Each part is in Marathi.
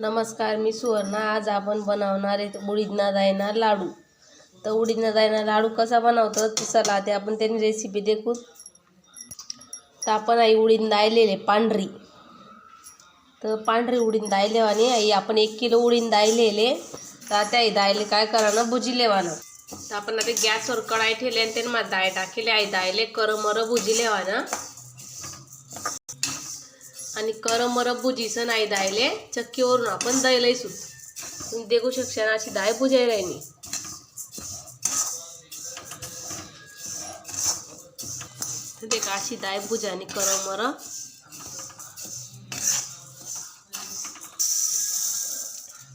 नमस्कार मी सुवर्णा. आज आपण बनवणार आहे उडीदना दायना लाडू. तर उडीदना दायना लाडू कसा बनवतो तर चला ते आपण त्यांनी रेसिपी देखू तर आपण आई उडीद दायलेले पांढरी. तर पांढरी उडीद दायलेवाने आई आपण एक किलो उडीद दायलेले तर आता आई दायले काय करावं भुजी लेवानं तर आपण आता गॅसवर कढाई ठेवली आणि त्यांनी मग दाय टाकेले आई दायले करमर भुजी लेवानं आणि करमर भुजीचं नाही दायले चक्कीवरून आपण दयलंय सुट तुम्ही देखू शकशा ना अशी दाय भुजाय राहिली. देखा का अशी दाय भुजा आणि करमर.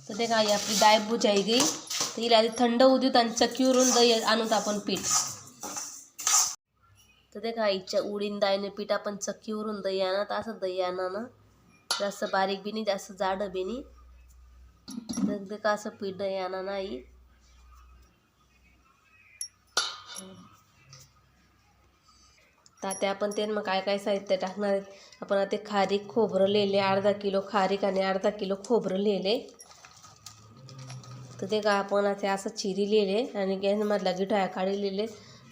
तर देखा काय आपली दाय भुजाई गई. तर हिला आधी थंड होऊ देऊ आणि चक्कीवरून दही आणूत आपण पीठ. तर ते का इच्छा उडीन दायने पीठ आपण चक्कीवरून दही तर असं दही आणा ना जास्त बारीक बिनी जास्त जाडं बिनी तर ते का असं पीठ दही आणा नाही. तर आपण ते मग काय काय साहित्य टाकणार आहेत? आपण आता खारीक खोबरं लिहिले अर्धा किलो खारीक आणि अर्धा किलो खोबरं लिहिले. तर ते का आपण आता असं चिरी लिहिले आणि गॅसमधला गिठाया काढी लिहिले.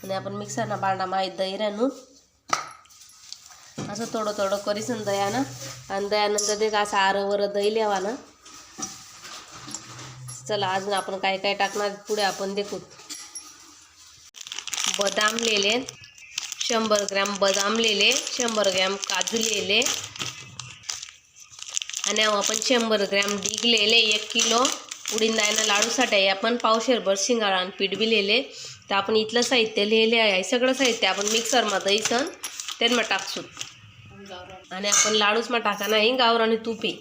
आणि आपण मिक्सरना बांडा माहीत दही राहून असं थोडं थोडं करीसन दयानं आणि दयानंतर ते असं आरंवर दही लेवानं. चला अजून आपण काय काय टाकणार पुढे आपण देखू. बदाम लिहिले. शंभर ग्रॅम बदाम लिहिले. शंभर ग्रॅम काजू लिहिले. आणि आपण शंभर ग्रॅम डीग लिहिले. एक किलो उडीदायनं लाडूसाठी आपण पावशेरभर शिंगाळा आणि पीठ बी लिहिले. तर आपण इथलं साहित्य लिहिले आहे. सगळं साहित्य आपण मिक्सरमा दहीसन त्यांना टाकसू आणि आपण लाडूसमा टाका नाही गावरानी तुपे.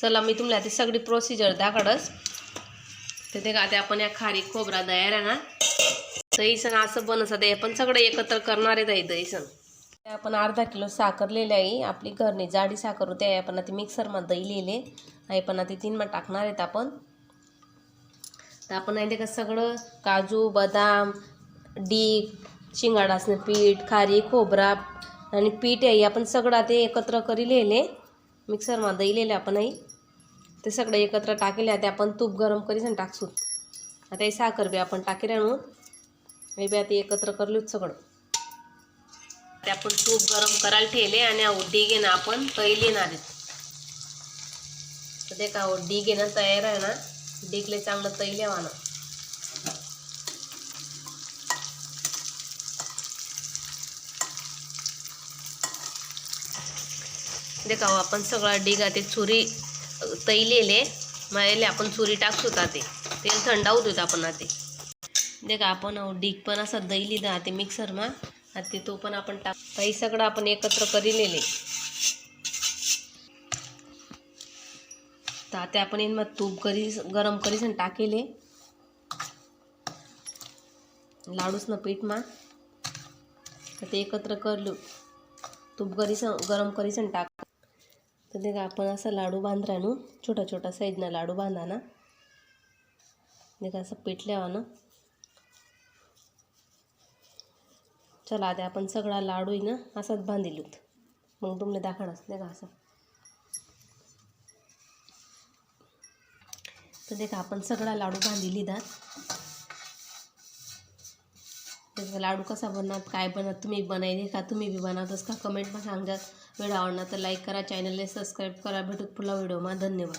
चला मी तुम्हाला ती सगळी प्रोसिजर दाखडच तर ते का ते आपण या खारी खोबरा दयार आहे ना? दहीसन असं बनस ते आपण सगळं एकत्र करणार आहे दही दहीसन ते आपण अर्धा किलो साखर लिहिले आहे. आपली घरने जाडी साखर होते आहे आपण आता मिक्सरमध्ये दही लिहिले. आहे पण आता तीन टाकणार आहेत आपण. तर आपण आहे का सगळं काजू बदाम डीक शिंगाडासनं पीठ खारी खोबरा आणि पीठ आहे आपण सगळं ते एकत्र करी लिहिले. मिक्सरमध्ये लिहिले आपण आई ते सगळं एकत्र टाकेले ते आपण तूप गरम करीसन टाकसू आता हे साखर बी आपण टाकेल आणून हे बी आता एकत्र करलोच सगळं. ते आपण तूप गरम करायला ठेवले आणि उड्डी घेणं आपण तैली येणार आहेत तर ते का उड्डी घेणं तयार आहे ना? डिगले चांगलं तैले वानं देखाव हो, आपण सगळा डिगा ते चुरी तैलेले मायले आपण चुरी टाकतो ते. तेल थंड होतो आपण ते देखा आपण हो, डीग पण असं दैली दा ते मिक्सरमा ते तो पण आपण टाक ताई सगळं आपण एकत्र करीलेले तर ते आपण मग तूप करी गरम करीस आणि टाकेले लाडूसनं पीठमा ते एकत्र करलो. तूप करीस गरम करीसन टाक. तर ते आपण असं लाडू बांध ना छोटा छोटा साईजनं लाडू बांधा ना ते का असं पेटल्यावा ना चला आता आपण सगळा लाडू ना असाच बांधिलूत. मग तुम्हाला दाखवणार देखा का असं. तर देखा आपण सगळा लाडू बांधली दात लाडू कसा बनत काय बनत तुम्ही बनाय देखा तुम्ही बी बनवतच का कमेंटमध्ये सांगा. व्हिडिओ आवडला तर लाईक करा. चॅनलला सबस्क्राईब करा. भेटूत पुढला व्हिडिओमा धन्यवाद.